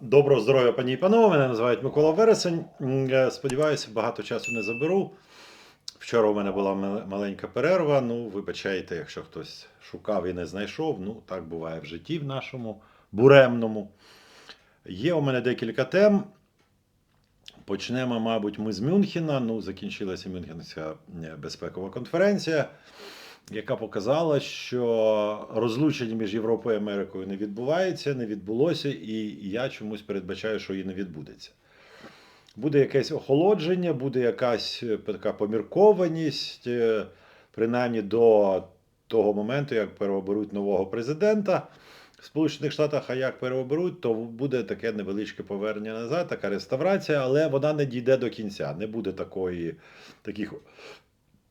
Доброго здоров'я, пані і панове. Мене називають Микола Вересень. Сподіваюся, багато часу не заберу. Вчора у мене була маленька перерва. Ну, вибачайте, якщо хтось шукав і не знайшов. Ну, так буває в житті в нашому буремному. Є у мене декілька тем. Почнемо, мабуть, ми з Мюнхена. Ну, закінчилася Мюнхенська е, безпекова конференція, яка показала, що розлучення між Європою і Америкою не відбувається, не відбулося, і я чомусь передбачаю, що і не відбудеться. Буде якесь охолодження, буде якась е, така поміркованість, е, принаймні до того моменту, як переоберуть нового президента в Сполучених Штатах, а як переоберуть, то буде таке невеличке повернення назад, така реставрація, але вона не дійде до кінця. Не буде такої, таких,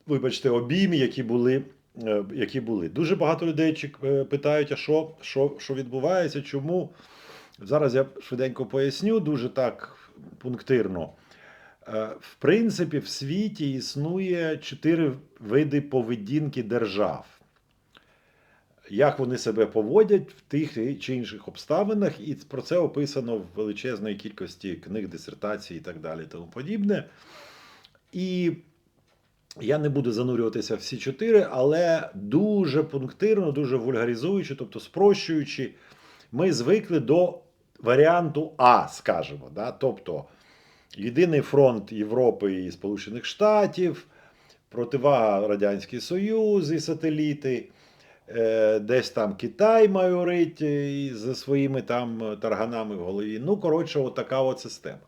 вибачте, обіймів, які були. Е, Які були. Дуже багато людей е, питають, а що, що, що відбувається, чому. Зараз я швиденько поясню, дуже так пунктирно. Е, В принципі, в світі існує чотири види поведінки держав. Як вони себе поводять в тих чи інших обставинах, і про це описано в величезної кількості книг, дисертацій і так далі, тому подібне. І я не буду занурюватися всі чотири, але дуже пунктирно, дуже вульгаризуючи, тобто спрощуючи, ми звикли до варіанту А, скажімо. Да? Тобто Єдиний фронт Європи і Сполучених Штатів, противага Радянський Союз і сателіти, е, десь там Китай майорить е, зі своїми там тарганами в голові. Ну, коротше, от така от система.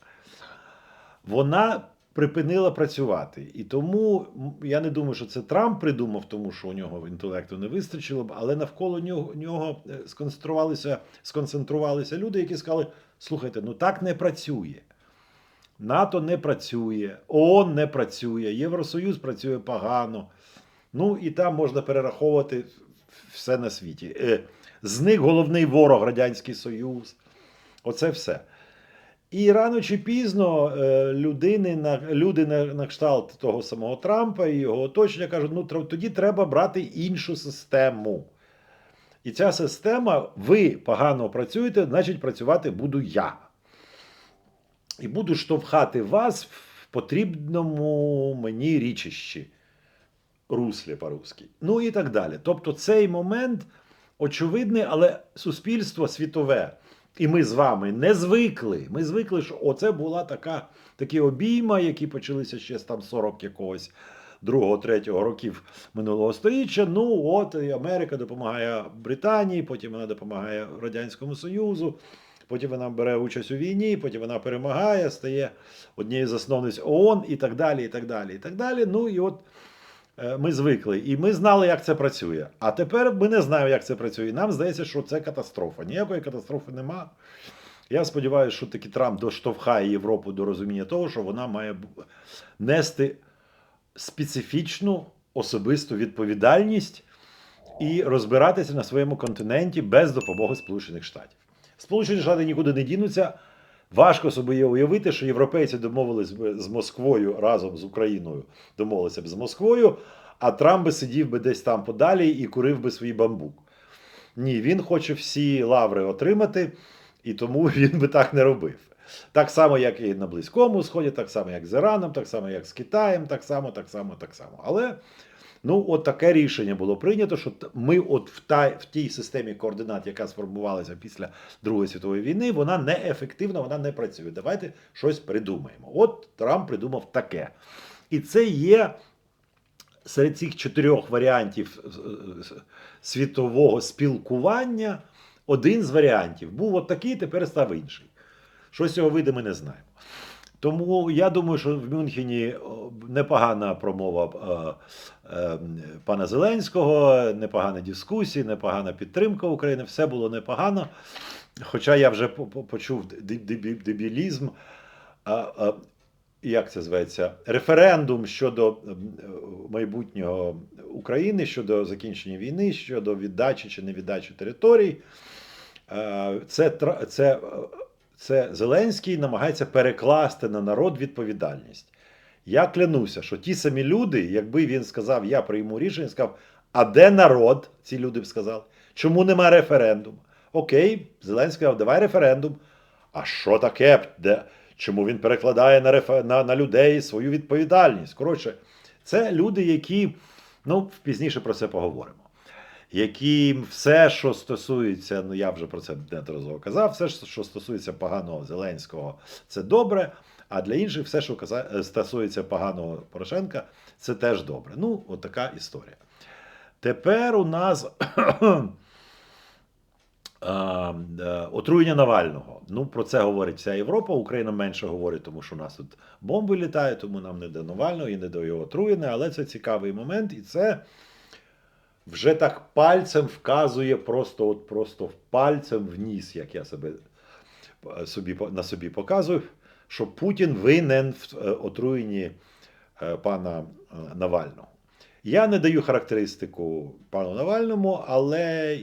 Вона припинила працювати. І тому я не думаю, що це Трамп придумав, тому що у нього інтелекту не вистачило б, але навколо нього, нього е, сконцентрувалися, сконцентрувалися люди, які сказали: слухайте, ну так не працює. НАТО не працює, ООН не працює, Євросоюз працює погано. Ну і там можна перераховувати все на світі. Е, З них головний ворог Радянський Союз. Оце все. І рано чи пізно е, людини на, люди на, на кшталт того самого Трампа і його оточення кажуть: ну тоді треба брати іншу систему. І ця система, ви погано працюєте, значить працювати буду я і буду штовхати вас в потрібному мені річищі, руслі по-русски. Ну і так далі. Тобто цей момент очевидний, але суспільство світове. І ми з вами не звикли. Ми звикли, що оце була така, такі обійма, які почалися ще з там 40 якогось другого, третього років минулого століття. Ну, от і Америка допомагає Британії, потім вона допомагає Радянському Союзу. Потім вона бере участь у війні, потім вона перемагає, стає однією з засновниць ООН і так далі. і так далі, і так далі. Ну і от ми звикли, і ми знали, як це працює. А тепер ми не знаємо, як це працює. І нам здається, що це катастрофа. Ніякої катастрофи нема. Я сподіваюся, що таки Трамп доштовхає Європу до розуміння того, що вона має нести специфічну особисту відповідальність і розбиратися на своєму континенті без допомоги Сполучених Штатів. Сполучені Штати нікуди не дінуться. Важко собі уявити, що європейці домовились би з Москвою разом з Україною, домовилися б з Москвою, а Трамп би сидів би десь там подалі і курив би свій бамбук. Ні, він хоче всі лаври отримати, і тому він би так не робив. Так само, як і на Близькому Сході, так само, як з Іраном, так само, як з Китаєм, так само, так само, так само. Але ну, от таке рішення було прийнято, що ми от в, та, в тій системі координат, яка сформувалася після Другої світової війни, вона неефективна, вона не працює. Давайте щось придумаємо. От Трамп придумав таке. І це є серед цих чотирьох варіантів світового спілкування один з варіантів. Був от такий, тепер став інший. Що з цього вийде, ми не знаємо. Тому я думаю, що в Мюнхені непогана промова е, е, пана Зеленського, непогана дискусія, непогана підтримка України. Все було непогано. Хоча я вже по- по- почув дебі- дебі- дебілізм. Як це зветься? Референдум щодо е, майбутнього України, щодо закінчення війни, щодо віддачі чи невіддачі територій. Е, Це, це, е, це Зеленський намагається перекласти на народ відповідальність. Я клянуся, що ті самі люди, якби він сказав, я прийму рішення, сказав, а де народ? Ці люди б сказали, чому нема референдуму? Окей, Зеленський сказав, давай референдум. А що таке? Де, чому він перекладає на, рефе, на, на людей свою відповідальність? Коротше, це люди, які, ну, пізніше про це поговоримо. Які все, що стосується, ну я вже про це неодноразово казав, все, що стосується поганого Зеленського, це добре. А для інших все, що стосується поганого Порошенка, це теж добре. Ну, от така історія. Тепер у нас е, отруєння Навального. Ну, про це говорить вся Європа. Україна менше говорить, тому що у нас тут бомби літають, тому нам не до Навального і не до його отруєння. Але це цікавий момент, і це вже так пальцем вказує, просто от просто пальцем в ніс, як я себе е, собі на собі показую, що Путін винен в е, отруєнні е, пана Навального. Я не даю характеристику пану Навальному, але,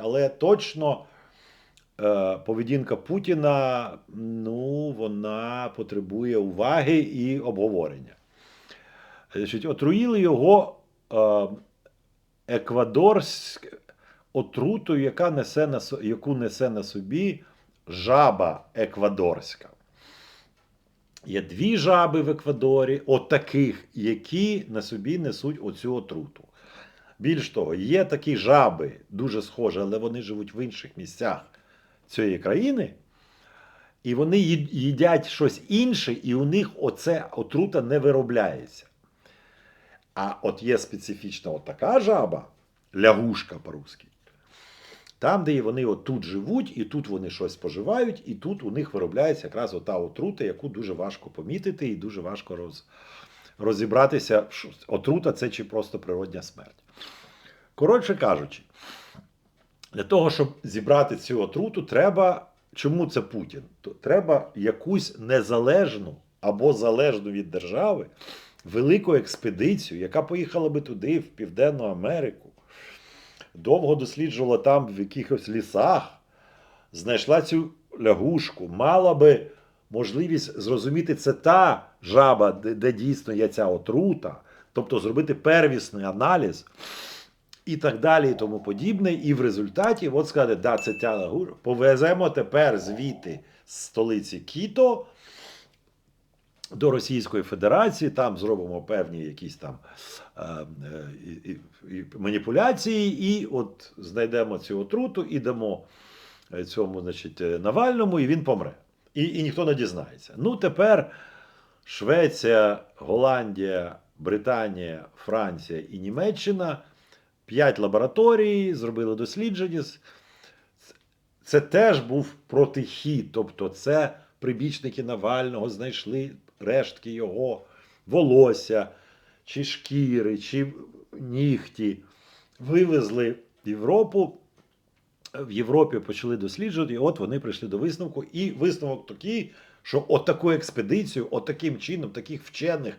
але точно поведінка Путіна ну, вона потребує уваги і обговорення. Значить, отруїли його еквадорськ отрутою, яка несе на, яку несе на собі жаба еквадорська. Є дві жаби в Еквадорі, от таких, які на собі несуть оцю отруту. Більш того, є такі жаби, дуже схожі, але вони живуть в інших місцях цієї країни, і вони їдять щось інше, і у них оце отрута не виробляється. А от є специфічна така жаба, лягушка по-русски, там, де вони от тут живуть, і тут вони щось споживають, і тут у них виробляється якраз ота отрута, яку дуже важко помітити і дуже важко роз, розібратися, отрута це чи просто природня смерть. Коротше кажучи, для того, щоб зібрати цю отруту, треба. Чому це Путін? То треба якусь незалежну або залежну від держави велику експедицію, яка поїхала би туди, в Південну Америку, довго досліджувала там в якихось лісах, знайшла цю лягушку, мала би можливість зрозуміти, це та жаба, де, де дійсно є ця отрута, тобто зробити первісний аналіз і так далі, і тому подібне. І в результаті, от сказати, да, це ця лягушка, повеземо тепер звідти з столиці Кіто до Російської Федерації, там зробимо певні якісь там е, е, і маніпуляції, і от знайдемо цю отруту і дамо е, цьому, значить, е, Навальному, і він помре. І, і ніхто не дізнається. Ну, тепер Швеція, Голландія, Британія, Франція і Німеччина. П'ять лабораторій зробили дослідження. Це теж був протихід, тобто це прибічники Навального знайшли рештки його волосся, чи шкіри, чи нігті, вивезли в Європу. В Європі почали досліджувати, і от вони прийшли до висновку. І висновок такий, що от таку експедицію, от таким чином, таких вчених,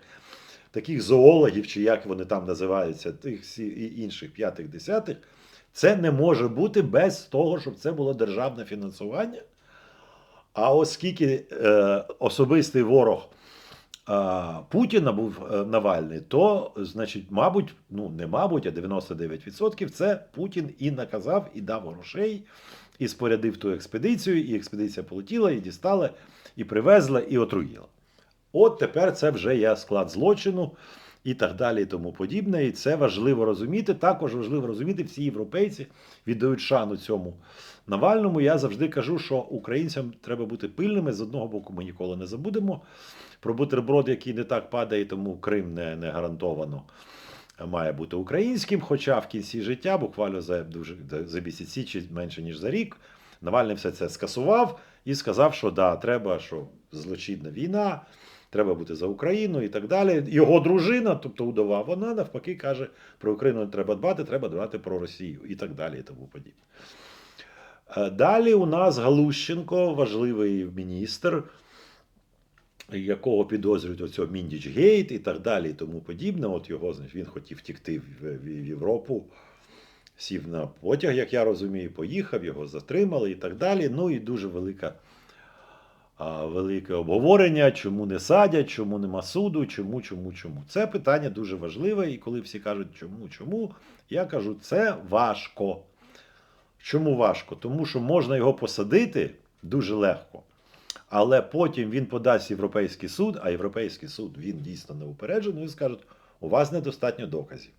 таких зоологів, чи як вони там називаються, тих і інших п'ятих, десятих, це не може бути без того, щоб це було державне фінансування. А оскільки е, особистий ворог Путіна був е, Навальний, то, значить, мабуть, ну не мабуть, а 99% це Путін і наказав, і дав грошей, і спорядив ту експедицію, і експедиція полетіла, і дістала, і привезла, і отруїла. От тепер це вже є склад злочину і так далі, і тому подібне. І це важливо розуміти. Також важливо розуміти, всі європейці віддають шану цьому Навальному. Я завжди кажу, що українцям треба бути пильними. З одного боку, ми ніколи не забудемо про бутерброд, який не так падає, тому Крим не, не гарантовано має бути українським. Хоча в кінці життя, буквально за дуже за місяці чи менше ніж за рік, Навальний все це скасував і сказав, що да, треба, що злочинна війна. Треба бути за Україну і так далі. Його дружина, тобто удова, вона навпаки каже, про Україну не треба дбати, треба дбати про Росію і так далі, і тому подібне. Е, Далі у нас Галущенко, важливий міністр, якого підозрюють оцього Міндіч Гейт і так далі, і тому подібне. От його, він хотів втікти в, Європу, сів на потяг, як я розумію, поїхав, його затримали і так далі. Ну і дуже велика велике обговорення, чому не садять, чому нема суду, чому, чому, чому. Це питання дуже важливе, і коли всі кажуть, чому, чому, я кажу, це важко. Чому важко? Тому що можна його посадити дуже легко. але потім він подасть Європейський суд, а Європейський суд він дійсно неупереджений, і скажуть, у вас недостатньо доказів.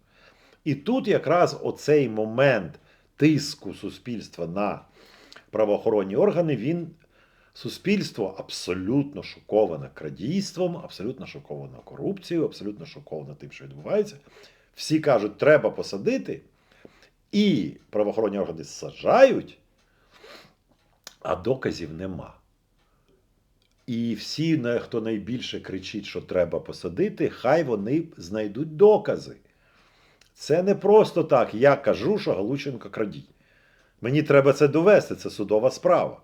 І тут якраз оцей момент тиску суспільства на правоохоронні органи, він суспільство абсолютно шоковане крадійством, абсолютно шоковане корупцією, абсолютно шоковане тим, що відбувається. Всі кажуть, треба посадити, і правоохоронні органи саджають, а доказів нема. І всі, хто найбільше кричить, що треба посадити, хай вони знайдуть докази. Це не просто так. Я кажу, що Галученко крадій. Мені треба це довести, це судова справа.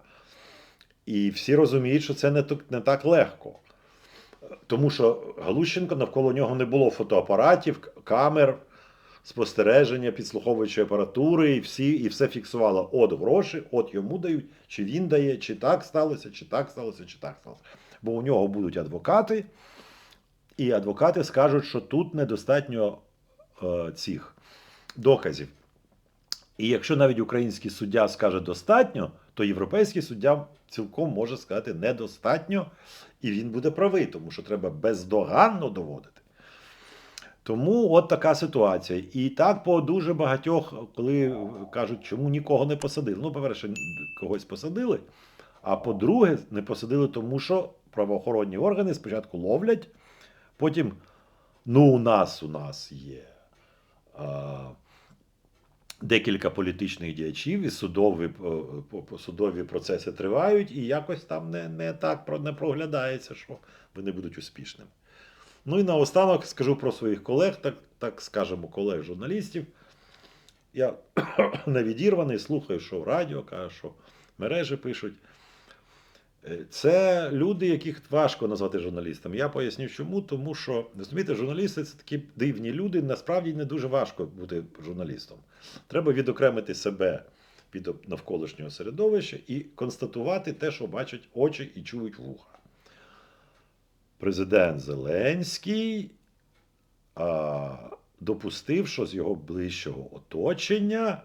І всі розуміють, що це не, так- не так легко. Тому що Галущенко навколо нього не було фотоапаратів, камер, спостереження, підслуховуючої апаратури, і всі, і все фіксувало. От гроші, от йому дають, чи він дає, чи так сталося, чи так сталося, чи так сталося. Бо у нього будуть адвокати, і адвокати скажуть, що тут недостатньо е, цих доказів. І якщо навіть український суддя скаже достатньо, то європейський суддя цілком може сказати недостатньо, і він буде правий, тому що треба бездоганно доводити. Тому от така ситуація. І так по дуже багатьох, коли кажуть, чому нікого не посадили. Ну, по-перше, когось посадили, а по-друге, не посадили, тому що правоохоронні органи спочатку ловлять, потім, ну, у нас у нас є. Декілька політичних діячів і судові, е, судові процеси тривають, і якось там не, не так не проглядається, що вони будуть успішними. Ну і наостанок скажу про своїх колег, так, так скажемо, колег-журналістів. Я навідірваний, слухаю, що в радіо, кажу, що мережі пишуть. Е, Це люди, яких важко назвати журналістами. Я поясню чому, тому що розумієте, журналісти це такі дивні люди. Насправді не дуже важко бути журналістом. Треба відокремити себе від навколишнього середовища і констатувати те, що бачать очі і чують вуха. Президент Зеленський а, допустив, що з його ближчого оточення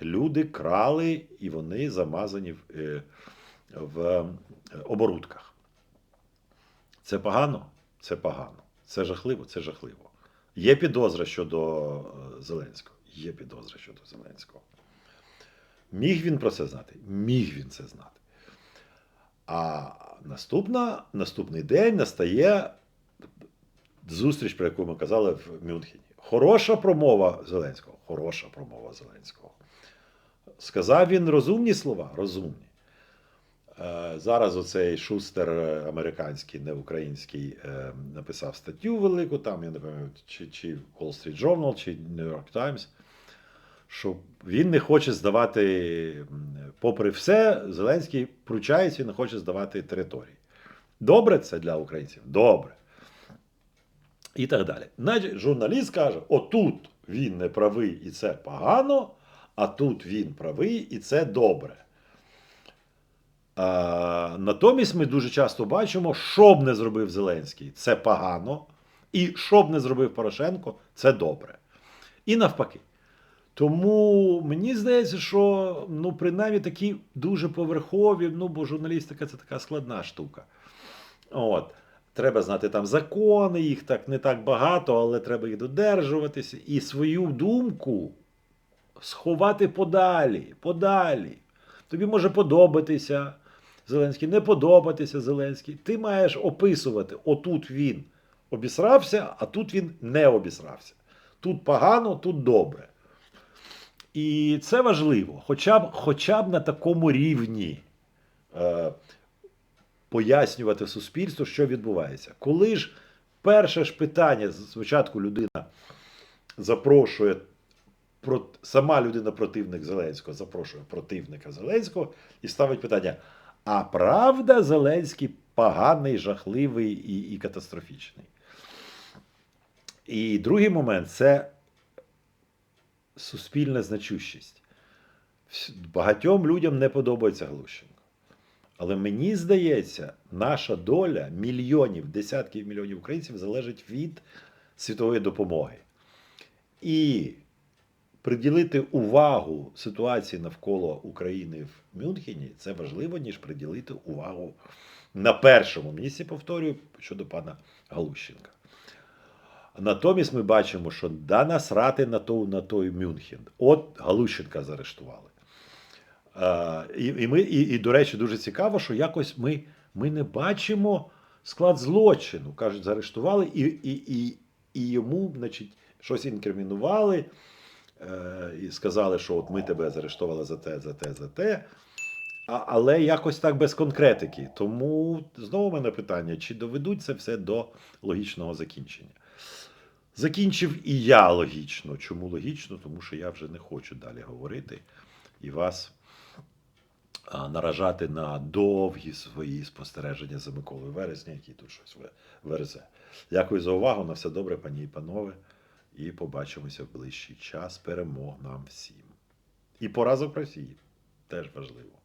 люди крали і вони замазані в, е, в е, оборудках. Це погано? Це погано. Це жахливо, це жахливо. Є підозра щодо е, Зеленського. Є підозра щодо Зеленського. Міг він про це знати? Міг він це знати. А наступна, наступний день настає зустріч, про яку ми казали в Мюнхені. Хороша промова Зеленського. Хороша промова Зеленського. Сказав він розумні слова? Розумні. Е, Зараз оцей шустер е, американський, не український, е, написав статтю велику, там, я не пам'ятаю, чи, чи Wall Street Journal, чи New York Times, що він не хоче здавати, попри все, Зеленський пручається і не хоче здавати території. Добре це для українців? Добре. І так далі. Значить, журналіст каже: отут він не правий і це погано, а тут він правий і це добре. Натомість ми дуже часто бачимо, що б не зробив Зеленський, це погано, і що б не зробив Порошенко, це добре. І навпаки. Тому мені здається, що ну, принаймні такі дуже поверхові, ну, бо журналістика це така складна штука. От. Треба знати там закони, їх так не так багато, але треба їх додержуватися. І свою думку сховати подалі, подалі. Тобі може подобатися Зеленський, не подобатися Зеленський. Ти маєш описувати: отут він обісрався, а тут він не обісрався. Тут погано, тут добре. І це важливо, хоча б, хоча б на такому рівні е, пояснювати суспільству, що відбувається. Коли ж перше ж питання, спочатку людина запрошує, про, сама людина противник Зеленського запрошує противника Зеленського і ставить питання: а правда Зеленський поганий, жахливий і, і катастрофічний? І другий момент це суспільна значущість. Багатьом людям не подобається Глущенко. Але мені здається, наша доля мільйонів, десятків мільйонів українців залежить від світової допомоги. І приділити увагу ситуації навколо України в Мюнхені це важливо, ніж приділити увагу на першому місці, повторюю, щодо пана Галущенка. Натомість ми бачимо, що да насрати на той, на той Мюнхен. От Галущенка заарештували. І, і, ми, і, і, до речі, дуже цікаво, що якось ми, ми не бачимо склад злочину. Кажуть, заарештували і, і, і, і йому, значить, щось інкримінували і сказали, що от ми тебе заарештували за те, за те, за те. А, але якось так без конкретики. Тому знову в мене питання: чи доведуть це все до логічного закінчення? Закінчив і я логічно. Чому логічно? Тому що я вже не хочу далі говорити і вас наражати на довгі свої спостереження за Миколою Вересня, який тут щось верзе. Дякую за увагу. На все добре, пані і панове. І побачимося в ближчий час. Перемог нам всім. І поразок Росії теж важливо.